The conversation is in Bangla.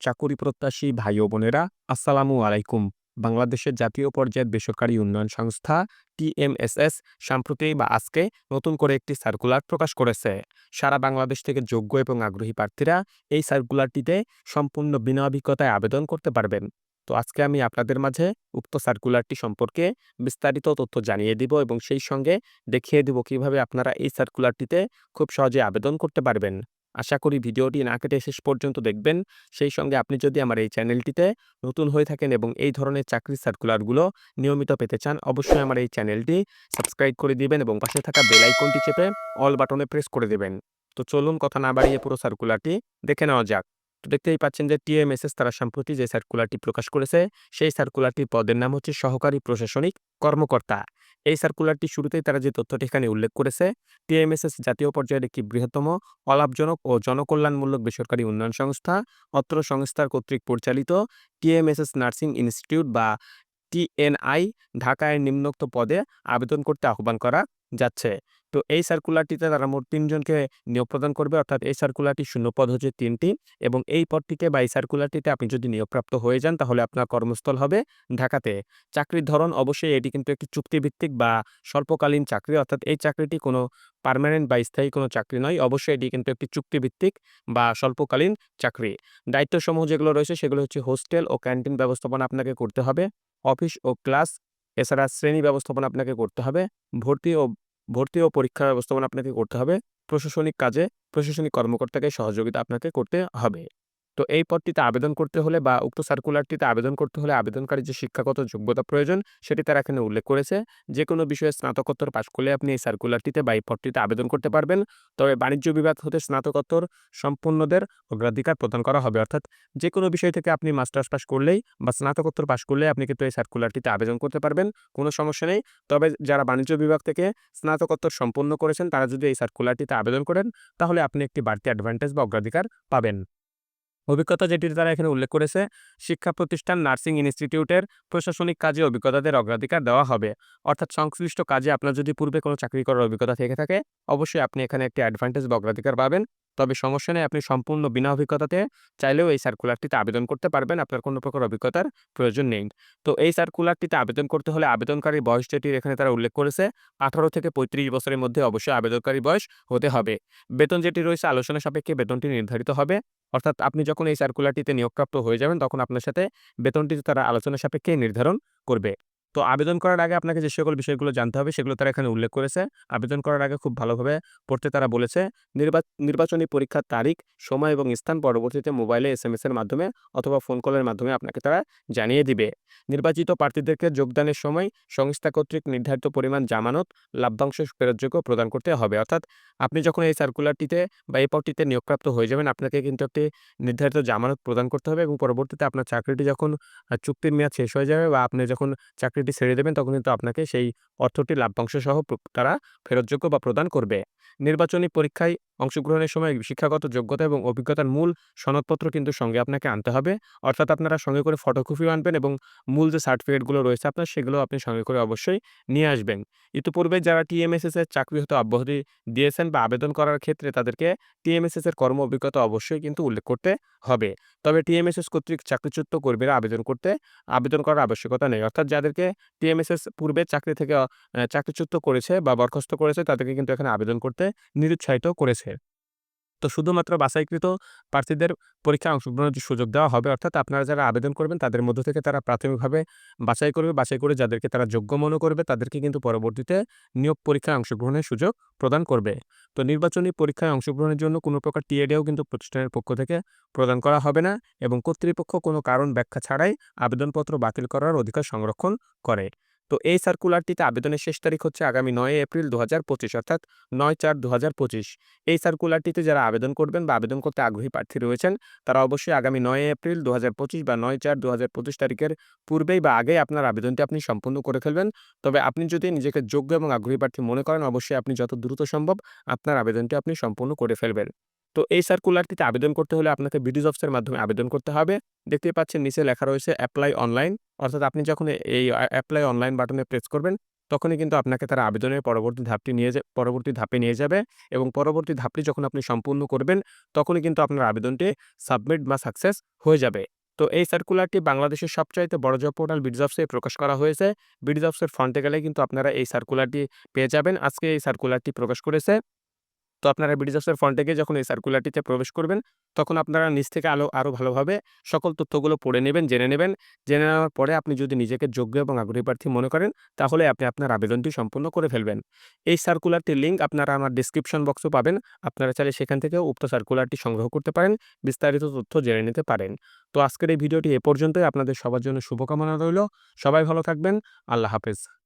চাকুরি প্রত্যাশী ভাই ও বোনেরা, আসসালামু আলাইকুম। বাংলাদেশের জাতীয় পর্যায়ের বেসরকারি উন্নয়ন সংস্থা টিএমএসএস সাম্প্রতি বা আজকে নতুন করে একটি সার্কুলার প্রকাশ করেছে। সারা বাংলাদেশ থেকে যোগ্য এবং আগ্রহী প্রার্থীরা এই সার্কুলারটিতে সম্পূর্ণ বিনা অভিজ্ঞতায় আবেদন করতে পারবেন। তো আজকে আমি আপনাদের মাঝে উক্ত সার্কুলারটি সম্পর্কে বিস্তারিত তথ্য জানিয়ে দিব এবং সেই সঙ্গে দেখিয়ে দিব কীভাবে আপনারা এই সার্কুলারটিতে খুব সহজে আবেদন করতে পারবেন। আশা করি ভিডিওটি না কেটে শেষ পর্যন্ত দেখবেন। সেই সঙ্গে আপনি যদি আমার এই চ্যানেলটিতে নতুন হয়ে থাকেন এবং এই ধরনের চাকরি সার্কুলারগুলো নিয়মিত পেতে চান, অবশ্যই আমার এই চ্যানেলটি সাবস্ক্রাইব করে দিবেন এবং পাশে থাকা বেল আইকনটি চেপে অল বাটনে প্রেস করে দেবেন। তো চলুন কথা না বাড়িয়ে পুরো সার্কুলারটি দেখে নেওয়া যাক। তো দেখতেই পাচ্ছেন যে টিএমএসএস তারা সম্প্রতি যে সার্কুলারটি প্রকাশ করেছে, সেই সার্কুলারটির পদের নাম হচ্ছে সহকারী প্রশাসনিক কর্মকর্তা। এই সার্কুলারটি শুরুতেই তারা যে তথ্যটি এখানে উল্লেখ করেছে টিএমএসএস জাতীয় পর্যায়ের একটি বৃহত্তম, অলাভজনক ও জনকল্যাণমূলক বেসরকারি উন্নয়ন সংস্থা, অত্র সংস্থার কর্তৃক পরিচালিত টিএমএসএস নার্সিং ইনস্টিটিউট বা টিএনআই ঢাকায় নিম্নোক্ত পদে আবেদন করতে আহ্বান করা যাচ্ছে। তো এই সার্কুলারটিতে তারা মোট তিনজনকে নিয়োগ প্রদান করবে, অর্থাৎ এই সার্কুলারটি শূন্য পদ হচ্ছে তিনটি এবং এই পদটিতে বা এই সার্কুলারটিতে আপনি যদি নিয়োগপ্রাপ্ত হয়ে যান, তাহলে আপনার কর্মস্থল হবে ঢাকাতে। চাকরির ধরন অবশ্যই এটি কিন্তু একটি চুক্তিভিত্তিক বা স্বল্পকালীন চাকরি, অর্থাৎ এই চাকরিটি কোনো পার্মানেন্ট বা স্থায়ী কোনো চাকরি নয়, অবশ্যই এটি কিন্তু একটি চুক্তিভিত্তিক বা স্বল্পকালীন চাকরি। দায়িত্বসমূহ যেগুলো রয়েছে, সেগুলো হচ্ছে হোস্টেল ও ক্যান্টিন ব্যবস্থাপনা আপনাকে করতে হবে, অফিস ও ক্লাস, এছাড়া শ্রেণি ব্যবস্থাপনা আপনাকে করতে হবে, ভর্তি ও ভর্তি ও পরীক্ষা ব্যবস্থাপনা আপনাকে করতে হবে। প্রশাসনিক কাজে প্রশাসনিক কর্মকর্তাকে সহযোগিতা আপনাকে করতে হবে। তো এই পদটিতে আবেদন করতে হলে বা উক্ত সার্কুলারটিতে আবেদন করতে হলে আবেদনকারী যে শিক্ষাগত যোগ্যতা প্রয়োজন, সেটি তারা এখানে উল্লেখ করেছে যে কোনো বিষয়ে স্নাতকোত্তর পাশ করলে আপনি এই সার্কুলারটিতে বা এই পদটিতে আবেদন করতে পারবেন। তবে বাণিজ্য বিভাগ হতে স্নাতকোত্তর সম্পূর্ণদের অগ্রাধিকার প্রদান করা হবে। অর্থাৎ যে কোনো বিষয় থেকে আপনি মাস্টার্স পাশ করলেই বা স্নাতকোত্তর পাশ করলে আপনি কিন্তু এই সার্কুলারটিতে আবেদন করতে পারবেন, কোনো সমস্যা নেই। তবে যারা বাণিজ্য বিভাগ থেকে স্নাতকোত্তর সম্পন্ন করেছেন, তারা যদি এই সার্কুলারটিতে আবেদন করেন, তাহলে আপনি একটি বাড়তি অ্যাডভান্টেজ বা অগ্রাধিকার পাবেন। অভিজ্ঞতা যেটি তারা এখানে উল্লেখ করেছে, শিক্ষা প্রতিষ্ঠান নার্সিং ইনস্টিটিউটের প্রশাসনিক কাজে অভিজ্ঞতাদের অগ্রাধিকার দেওয়া হবে। অর্থাৎ সংশ্লিষ্ট কাজে আপনার যদি পূর্বে কোনো চাকরি করার অভিজ্ঞতা থেকে থাকে, অবশ্যই আপনি এখানে একটি অ্যাডভান্টেজ বা অগ্রাধিকার পাবেন। তবে সমস্যা নেই, আপনি সম্পূর্ণ বিনা অভিজ্ঞতাতে চাইলেও এই সার্কুলারটিতে আবেদন করতে পারবেন। আপনার কোনো প্রকার অভিজ্ঞতার প্রয়োজন নেই। তো এই সার্কুলারটিতে আবেদন করতে হলে আবেদনকারী বয়স যেটির এখানে তারা উল্লেখ করেছে, আঠারো থেকে পঁয়ত্রিশ বছরের মধ্যে অবশ্যই আবেদনকারী বয়স হতে হবে। বেতন যেটি রয়েছে, আলোচনা সাপেক্ষে বেতনটি নির্ধারিত হবে। অর্থাৎ আপনি যখন এই সার্কুলারটিতে নিয়োগপ্রাপ্ত হয়ে যাবেন, তখন আপনার সাথে বেতনটি তারা আলোচনা সাপেক্ষে নির্ধারণ করবে। তো আবেদন করার আগে আপনাকে যে সকল বিষয়গুলো জানতে হবে, সেগুলো তারা এখানে উল্লেখ করেছে। আবেদন করার আগে খুব ভালোভাবে পড়তে তারা বলেছে নির্বাচনী পরীক্ষার তারিখ, সময় এবং স্থান পরবর্তীতে মোবাইলে এস এম এর মাধ্যমে অথবা ফোন কলের মাধ্যমে আপনাকে তারা জানিয়ে দিবে। নির্বাচিত প্রার্থীদেরকে যোগদানের সময় সংস্থা কর্তৃক নির্ধারিত পরিমাণ জামানত, লাভ্যাংশ ফেরতযোগ্য প্রদান করতে হবে। অর্থাৎ আপনি যখন এই সার্কুলারটিতে বা এই পদটিতে নিয়োগপ্রাপ্ত হয়ে যাবেন, আপনাকে কিন্তু একটি নির্ধারিত জামানত প্রদান করতে হবে এবং পরবর্তীতে আপনার চাকরিটি যখন চুক্তির মেয়াদ শেষ হয়ে যাবে বা আপনি যখন চাকরিটি ছেড়ে দেবেন, তখন কিন্তু আপনাকে সেই অর্থটি লাভ্যাংশ সহ তারা ফেরতযোগ্য বা প্রদান করবে। নির্বাচনী পরীক্ষায় অংশগ্রহণের সময় শিক্ষাগত যোগ্যতা এবং অভিজ্ঞতার মূল সনদপত্র কিন্তু সঙ্গে আপনাকে আনতে হবে। অর্থাৎ আপনারা সঙ্গে করে ফটোকপিও আনবেন এবং মূল যে সার্টিফিকেটগুলো রয়েছে আপনার, সেগুলো আপনি সঙ্গে করে অবশ্যই নিয়ে আসবেন। ইতিপূর্বে যারা টিএমএসএস এর চাকরি হতে অব্যাহতি দিয়েছেন বা আবেদন করার ক্ষেত্রে তাদেরকে টিএমএসএস এর কর্ম অভিজ্ঞতা অবশ্যই কিন্তু উল্লেখ করতে হবে। তবে টিএমএসএস কর্তৃক চাকরিচ্যুত কর্মীরা আবেদন করতে আবেদন করার আবশ্যকতা নেই। অর্থাৎ যাদেরকে টিএমএসএস পূর্বে চাকরি থেকে চাকরিচ্যুত করেছে বা বরখাস্ত করেছে তাদেরকে কিন্তু এখানে আবেদন করতে নিরুৎসাহিত করেছে। তো শুধুমাত্র বাছাইকৃত প্রার্থীদের পরীক্ষায় অংশগ্রহণের সুযোগ দেওয়া হবে, অর্থাৎ আপনারা যারা আবেদন করবেন, তাদের মধ্য থেকে তারা প্রাথমিকভাবে বাছাই করবে। বাছাই করে যাদেরকে তারা যোগ্য মনে করবে, তাদেরকে কিন্তু পরবর্তীতে নিয়োগ পরীক্ষায় অংশগ্রহণের সুযোগ প্রদান করবে। তো নির্বাচনী পরীক্ষায় অংশগ্রহণের জন্য কোনো প্রকার টিএডিও কিন্তু প্রতিষ্ঠানের পক্ষ থেকে প্রদান করা হবে না এবং কর্তৃপক্ষ কোনো কারণ ব্যাখ্যা ছাড়াই আবেদনপত্র বাতিল করার অধিকার সংরক্ষণ করে। তো এই সার্কুলারটিতে আবেদনের শেষ তারিখ হচ্ছে আগামী নয় এপ্রিল দু হাজার পঁচিশ, অর্থাৎ নয় চার দু হাজার পঁচিশ। এই সার্কুলারটিতে যারা আবেদন করবেন বা আবেদন করতে আগ্রহী প্রার্থী রয়েছেন, তারা অবশ্যই আগামী নয় এপ্রিল দু হাজার পঁচিশ বা নয় চার দু হাজার পঁচিশ তারিখের পূর্বেই বা আগেই আপনার আবেদনটি আপনি সম্পূর্ণ করে ফেলবেন। তবে আপনি যদি নিজেকে যোগ্য এবং আগ্রহী প্রার্থী মনে করেন, অবশ্যই আপনি যত দ্রুত সম্ভব আপনার আবেদনটি আপনি সম্পূর্ণ করে ফেলবেন। তো এই সার্কুলারটিতে আবেদন করতে হলে আপনাকে বিডিজ অফিসের মাধ্যমে আবেদন করতে হবে। দেখতে পাচ্ছেন, নিচে লেখা রয়েছে অ্যাপ্লাই অনলাইন অর্থাৎ আপনি যখন এই অ্যাপ্লাই অনলাইন বাটনে প্রেস করবেন, তখনই কিন্তু আপনাকে তারা আবেদনের পরবর্তী ধাপটি নিয়ে পরবর্তী ধাপে নিয়ে যাবে এবং পরবর্তী ধাপটি যখন আপনি সম্পূর্ণ করবেন, তখনই কিন্তু আপনার আবেদনটি সাবমিট বা সাকসেস হয়ে যাবে। তো এই সার্কুলারটি বাংলাদেশের সবচাইতে বড় জব পোর্টাল বিডজবসে প্রকাশ করা হয়েছে। বিডজবসের ফ্রন্টে গেলে কিন্তু আপনারা এই সার্কুলারটি পেয়ে যাবেন। আজকে এই সার্কুলারটি প্রকাশ করেছে। তো আপনারা বিডিজবসের ফ্রন্টে গিয়ে যখন এই সার্কুলারটিতে প্রবেশ করবেন, তখন আপনারা নিজ থেকে আলো আরও ভালোভাবে সকল তথ্যগুলো পড়ে নেবেন, জেনে নেবেন। জেনে নেওয়ার পরে আপনি যদি নিজেকে যোগ্য এবং আগ্রহী প্রার্থী মনে করেন, তাহলে আপনি আপনার আবেদনটি সম্পূর্ণ করে ফেলবেন। এই সার্কুলারটির লিঙ্ক আপনারা আমার ডিসক্রিপশন বক্সও পাবেন। আপনারা চাইলে সেখান থেকে উক্ত সার্কুলারটি সংগ্রহ করতে পারেন, বিস্তারিত তথ্য জেনে নিতে পারেন। তো আজকের এই ভিডিওটি এ পর্যন্তই। আপনাদের সবার জন্য শুভকামনা রইল। সবাই ভালো থাকবেন। আল্লাহ হাফেজ।